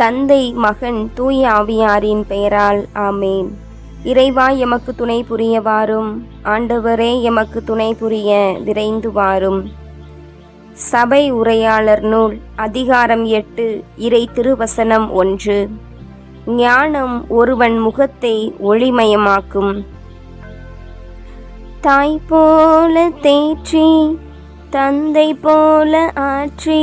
தந்தை மகன் தூய ஆவியாரின் பெயரால் ஆமேன். இறைவா எமக்கு துணை புரிய வாரும் ஆண்டவரே எமக்கு துணை புரிய விரைந்து வாரும் சபை உரையாளர் நூல் அதிகாரம் எட்டு இறை திருவசனம் ஒன்று. ஞானம் ஒருவன் முகத்தை ஒளிமயமாக்கும். தாய் போல தேற்றி தந்தை போல ஆற்றி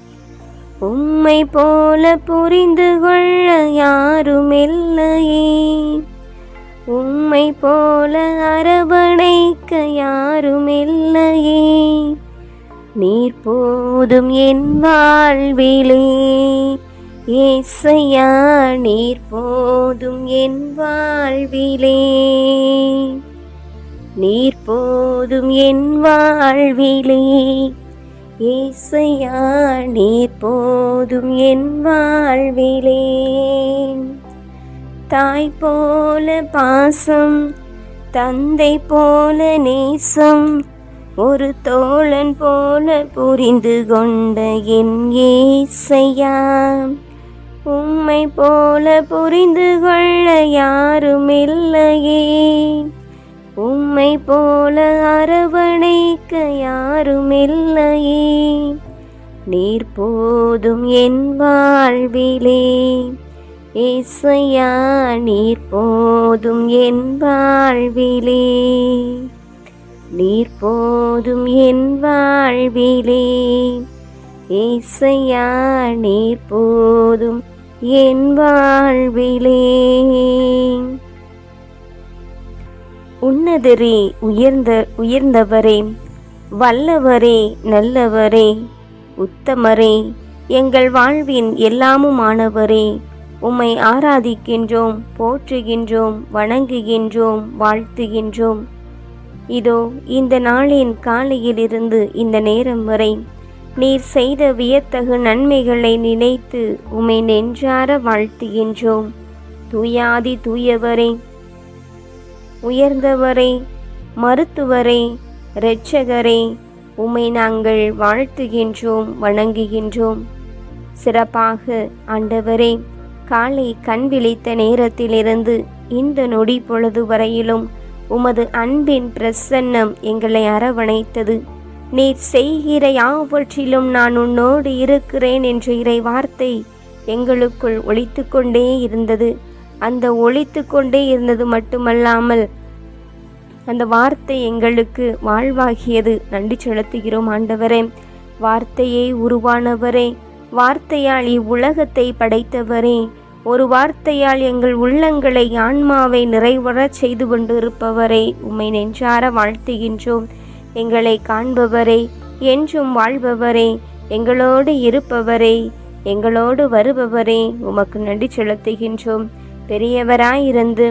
உம்மை போல புரிந்து கொள்ள யாரும் இல்லையே உம்மை போல அரவணைக்க யாரும் இல்லையே நீர் போதும் என் வாழ்விலே. ஏசையா நீர் போதும் என் வாழ்விலே. நீர் போதும் என் வாழ்விலே. ஏசையா நீர் போதும் என் வாழ்விலே. தாய் போல பாசம் தந்தை போல நேசம் ஒரு தோழன் போல புரிந்து கொண்ட என் ஏசையா. உம்மை போல புரிந்து கொள்ள யாரும் இல்லையே உம்மை போல அரவணைக்க யாரும் இல்லையே நீர் போதும் என் வாழ்விலே. இசையா நீர் போதும் என் வாழ்விலே. நீர் போதும் என் வாழ்விலே. இசையா நீர் போதும் என் வாழ்விலே. உன்னதரே உயர்ந்த உயர்ந்தவரே வல்லவரே நல்லவரே உத்தமரே எங்கள் வாழ்வின் எல்லாமுமானவரே உம்மை ஆராதிக்கின்றோம் போற்றுகின்றோம் வணங்குகின்றோம் வாழ்த்துகின்றோம். இதோ இந்த நாளின் காலையிலிருந்து இந்த நேரம் வரை நீர் செய்த வியத்தகு நன்மைகளை நினைத்து உம்மை நெஞ்சார வாழ்த்துகின்றோம். தூயாதி தூயவரே உயர்ந்தவரே மருத்துவரே இரட்சகரே உம்மை நாங்கள் வாழ்த்துகின்றோம் வணங்குகின்றோம். சிறப்பாக ஆண்டவரே காலை கண் விழித்த நேரத்திலிருந்து இந்த நொடி பொழுது வரையிலும் உமது அன்பின் பிரசன்னம் எங்களை அரவணைத்தது. நீர் செய்கிற யாவற்றிலும் நான் உன்னோடு இருக்கிறேன் என்ற இறை வார்த்தை எங்களுக்குள் ஒழித்து கொண்டே இருந்தது. அந்த ஒழித்து கொண்டே இருந்தது மட்டுமல்லாமல் அந்த வார்த்தை எங்களுக்கு வாழ்வாகியது. நன்றி செலுத்துகிறோம் ஆண்டவரே. வார்த்தையை உருவானவரே. வார்த்தையால் இவ்வுலகத்தை படைத்தவரே. ஒரு வார்த்தையால் எங்கள் உள்ளங்களை ஆன்மாவை நிறைவரச் செய்து கொண்டிருப்பவரே. உம்மை நெஞ்சார வாழ்த்துகின்றோம். எங்களை காண்பவரே. என்றும் வாழ்பவரே. எங்களோடு இருப்பவரே. எங்களோடு வருபவரே. உமக்கு நன்றி செலுத்துகின்றோம். பெரியவராயிருந்து.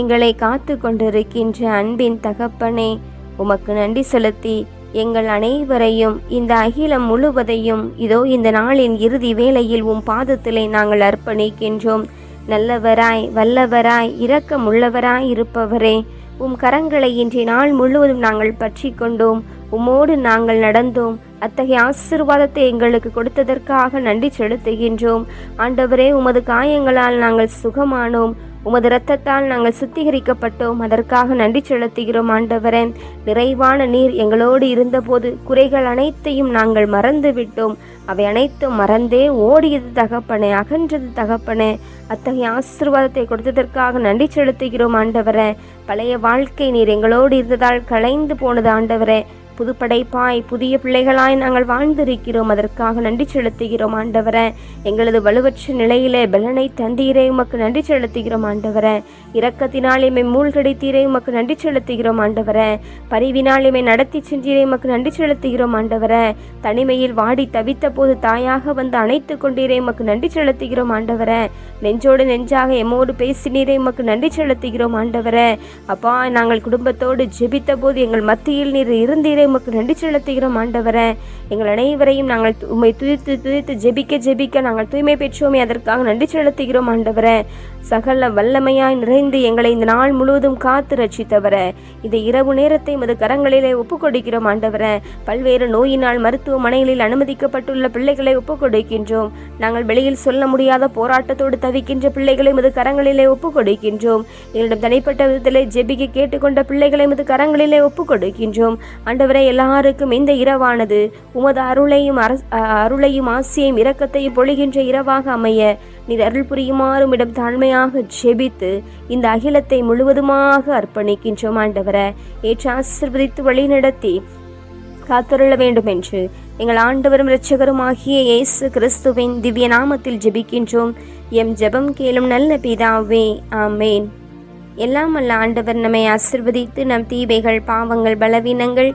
எங்களை காத்து கொண்டிருக்கின்ற அன்பின் தகப்பனே உமக்கு நன்றி செலுத்தி எங்கள் அனைவரையும் இந்த அகிலம் முழுவதையும் இதோ இந்த நாளின் இறுதி வேளையில் உம் பாதத்திலே நாங்கள் அர்ப்பணிக்கின்றோம். நல்லவராய் வல்லவராய் இரக்கமுள்ளவராய் இருப்பவரே உம் கரங்களை இன்றைய நாள் முழுவதும் நாங்கள் பற்றி கொண்டோம் உம்மோடு நாங்கள் நடந்தோம். அத்தகைய ஆசிர்வாதத்தை எங்களுக்கு கொடுத்ததற்காக நன்றி செலுத்துகின்றோம். ஆண்டவரே உமது காயங்களால் நாங்கள் சுகமானோம். உமது இரத்தத்தால் நாங்கள் சுத்திகரிக்கப்பட்டோம். அதற்காக நன்றி செலுத்துகிறோம் ஆண்டவரே. நிறைவான நீர் எங்களோடு இருந்தபோது குறைகள் அனைத்தையும் நாங்கள் மறந்து விட்டோம் அவை அனைத்தும் மறந்தே ஓடியது தகப்பனே அகன்றது தகப்பனே. அத்தகைய ஆசிர்வாதத்தை கொடுத்ததற்காக நன்றி செலுத்துகிறோம் ஆண்டவரே. பழைய வாழ்க்கை நீர் எங்களோடு இருந்ததால் களைந்து போனது ஆண்டவரே. புதுப்படைப்பாய் புதிய பிள்ளைகளாய் நாங்கள் வாழ்ந்திருக்கிறோம். அதற்காக நன்றி செலுத்துகிறோம் ஆண்டவர. எங்களது வலுவற்ற நிலையிலே பலனை தந்தீரே. உமக்கு நன்றி செலுத்துகிறோம் ஆண்டவர. இரக்கத்தினால் எம்மை மூழ்கடித்தீரே. உமக்கு நன்றி செலுத்துகிறோம் ஆண்டவர. பரிவினால் எம்மை நடத்தி சென்றீரே. உமக்கு நன்றி செலுத்துகிறோம் ஆண்டவர. தனிமையில் வாடி தவித்த போது தாயாக வந்து அணைத்து கொண்டீரே. உமக்கு நன்றி செலுத்துகிறோம் ஆண்டவர. நெஞ்சோடு நெஞ்சாக எம்மோடு பேசினீரே. உமக்கு நன்றி செலுத்துகிறோம் ஆண்டவரே. அப்பா நாங்கள் குடும்பத்தோடு ஜெபித்த போது எங்கள் மத்தியில் நீர் இருந்தீரே. உமக்கு நன்றி செலுத்துகிறோம் ஆண்டவரே. எங்கள் அனைவரையும் நாங்கள் உண்மை துதித்து துதித்து ஜெபிக்க ஜெபிக்க நாங்கள் தூய்மை பெற்றோமே. அதற்காக நன்றி செலுத்துகிறோம் ஆண்டவரே. சகல வல்லமையாய் நிறைந்து எங்களை இந்த நாள் முழுவதும் காத்து ரட்சித்தவர. இந்த இரவு நேரத்தை மது கரங்களிலே ஒப்புக்கொடுக்கிறோம் கொடுக்கிறோம் பல்வேறு நோயினால் மருத்துவமனைகளில் அனுமதிக்கப்பட்டுள்ள பிள்ளைகளை ஒப்புக்கொடுக்கின்றோம். நாங்கள் வெளியில் சொல்ல முடியாத போராட்டத்தோடு தவிக்கின்ற பிள்ளைகளை மது கரங்களிலே ஒப்புக்கொடுக்கின்றோம். எங்களிடம் தனிப்பட்ட விதத்திலே ஜெபிக்க கேட்டுக்கொண்ட பிள்ளைகளை மது கரங்களிலே ஒப்புக்கொடுக்கின்றோம். ஆண்டவர் ஆண்டவரே எல்லாருக்கும் இந்த இரவானது. உமது அருளையும் அரஸ்- அருளையும் ஆசியையும் இரக்கத்தையும் பொழிகின்ற இரவாக அமைய நீர் அருள் புரியுமாறும் இடம் தாழ்மையாக ஜெபித்து இந்த அகிலத்தை முழுவதுமாக அர்ப்பணிக்கின்றோம் ஆண்டவரை. ஏற்று ஆசிர்வதித்து வழிநடத்தி காத்தருள வேண்டும் என்று எங்கள் ஆண்டவரும் இரட்சகரும் ஆகிய இயேசு கிறிஸ்துவின் திவ்ய நாமத்தில் ஜெபிக்கின்றோம். எம் ஜெபம் கேளும் நல்ல பிதாவே ஆமேன். எல்லாம் அல்ல ஆண்டவர் நம்மை ஆசிர்வதித்து நம் தீவைகள் பாவங்கள் பலவீனங்கள்